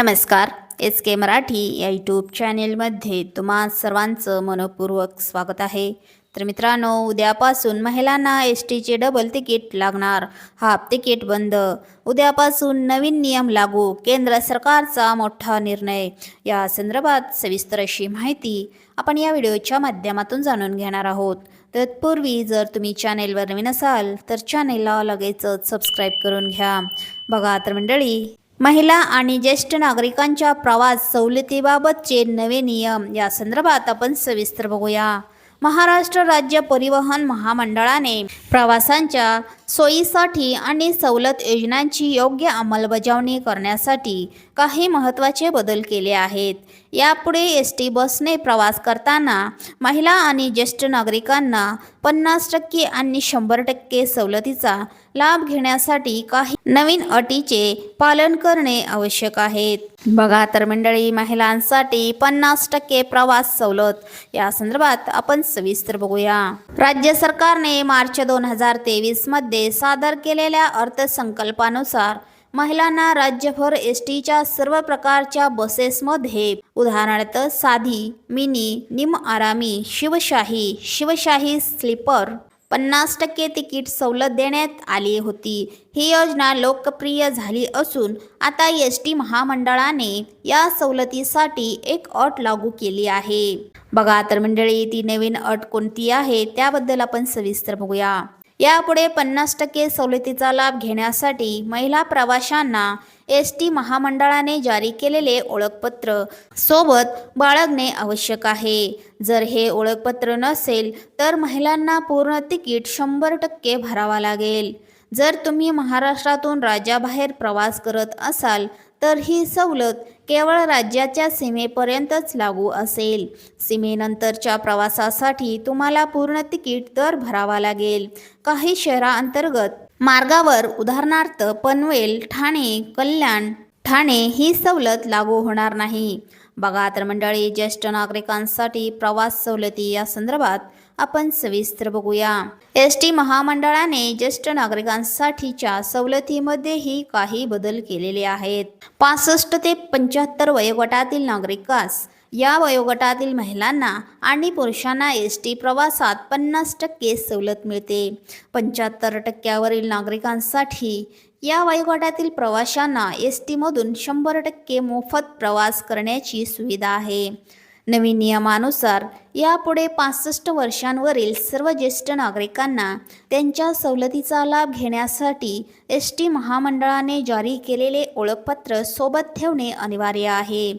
नमस्कार एस के मराठी या यूट्यूब चॅनेलमध्ये तुम्हा सर्वांचं मनपूर्वक स्वागत आहे. तर मित्रांनो उद्यापासून महिलांना एस टीचे डबल तिकीट लागणार. हाफ तिकीट बंद. उद्यापासून नवीन नियम लागू. केंद्र सरकारचा मोठा निर्णय. या संदर्भात सविस्तर अशी माहिती आपण या व्हिडिओच्या माध्यमातून जाणून घेणार आहोत. तत्पूर्वी जर तुम्ही चॅनेलवर नवीन असाल तर चॅनेलला लगेचच सबस्क्राईब करून घ्या. बघा तर मंडळी महिला आणि ज्येष्ठ नागरिकांच्या प्रवास सवलतीबाबतचे नवे नियम. या संदर्भात आपण सविस्तर बघूया. महाराष्ट्र राज्य परिवहन महामंडळाने प्रवासांच्या सोयीसाठी आणि सवलत योजनांची योग्य अंमलबजावणी करण्यासाठी काही महत्त्वाचे बदल केले आहेत. यापुढे एस टी बसने प्रवास करताना महिला आणि ज्येष्ठ नागरिकांना पन्नास टक्के आणि शंभर टक्के सवलतीचा लाभ घेण्यासाठी काही नवीन अटीचे पालन करणे आवश्यक आहे बघा तर मंडळी महिलांसाठी पन्नास टक्के प्रवास सवलत. या संदर्भात आपण सविस्तर बघूया. राज्य सरकारने मार्च दोन हजार तेवीस मध्ये सादर केलेल्या अर्थसंकल्पानुसार महिलांना राज्यभर एस टीच्या सर्व प्रकारच्या बसेसमध्ये उदाहरणार्थ साधी मिनी निम आरामी शिवशाही शिवशाही स्लीपर पन्नास टक्के तिकीट सवलत देण्यात आली होती. ही योजना लोकप्रिय झाली असून आता एस टी महामंडळाने या सवलतीसाठी एक अट लागू केली आहे. बघा तर मंडळी ती नवीन अट कोणती आहे? त्याबद्दल आपण सविस्तर बघूया. यापुढे पन्नास टक्के सवलतीचा लाभ घेण्यासाठी महिला प्रवाशांना एस टी महामंडळाने जारी केलेले ओळखपत्र. सोबत बाळगणे आवश्यक आहे. जर हे ओळखपत्र नसेल तर महिलांना पूर्ण तिकीट शंभर टक्के भरावा लागेल. जर तुम्ही महाराष्ट्रातून राज्याबाहेर प्रवास करत असाल तर ही सवलत केवळ राज्याच्या सीमेपर्यंतच लागू असेल. सीमेनंतरच्या प्रवासासाठी तुम्हाला पूर्ण तिकीट दर भरावा लागेल. काही शहरांतर्गत मार्गावर उदाहरणार्थ पनवेल ठाणे कल्याण ठाणे ही सवलत लागू होणार नाही. बघा तर मंडळी ज्येष्ठ नागरिकांसाठी प्रवास सवलती या संदर्भात आपण सविस्तर बघूया. एस टी महामंडळाने ज्येष्ठ नागरिकांसाठीच्या सवलतीमध्येही काही बदल केलेले आहेत. पासष्ट ते पंच्याहत्तर वयोगटातील नागरिकास या वयोगटातील महिलांना आणि पुरुषांना एस टी प्रवासात पन्नास टक्के सवलत मिळते. पंच्याहत्तर टक्क्यावरील नागरिकांसाठी या वयोगटातील प्रवाशांना एस टीमधून शंभर टक्के मोफत प्रवास करण्याची सुविधा आहे. नवीन नियमानुसार यापुढे पासष्ट वर्षांवरील सर्व ज्येष्ठ नागरिकांना त्यांच्या सवलतीचा लाभ घेण्यासाठी एस टी महामंडळाने जारी केलेले ओळखपत्र सोबत ठेवणे अनिवार्य आहे.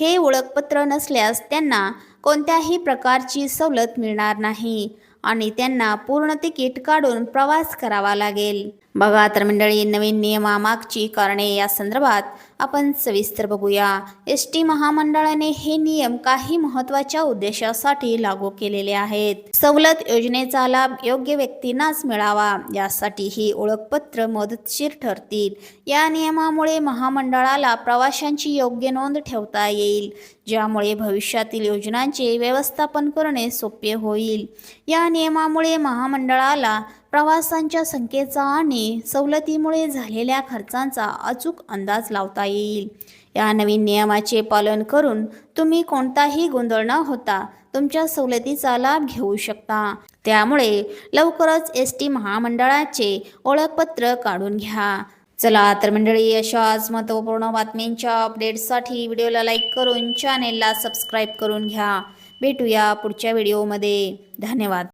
हे ओळखपत्र नसल्यास त्यांना कोणत्याही प्रकारची सवलत मिळणार नाही आणि त्यांना पूर्ण तिकीट काढून प्रवास करावा लागेल. बघा तर मंडळी नवीन नियमामागची कारणे या संदर्भात आपण सविस्तर बघूया. एस टी महामंडळाने हे नियम काही महत्त्वाच्या उद्देशासाठी लागू केलेले आहेत. सवलत योजनेचा लाभ योग्य व्यक्तींनाच मिळावा यासाठी ही ओळखपत्र मदतशीर ठरतील. या नियमामुळे महामंडळाला प्रवाशांची योग्य नोंद ठेवता येईल ज्यामुळे भविष्यातील योजनांचे व्यवस्थापन करणे सोपे होईल. या नियमामुळे महामंडळाला प्रवासांच्या संख्येचा आणि सवलतीमुळे झालेल्या खर्चांचा अचूक अंदाज लावता येईल. या नवीन नियमाचे पालन करून तुम्ही कोणताही गोंधळ न होता तुमच्या सवलतीचा लाभ घेऊ शकता. त्यामुळे लवकरच एस टी महामंडळाचे ओळखपत्र काढून घ्या. चला तर मंडळी अशाच महत्त्वपूर्ण बातम्यांच्या अपडेट्ससाठी व्हिडिओला लाईक करून चॅनेलला सबस्क्राईब करून घ्या. भेटूया पुढच्या व्हिडिओमध्ये. धन्यवाद.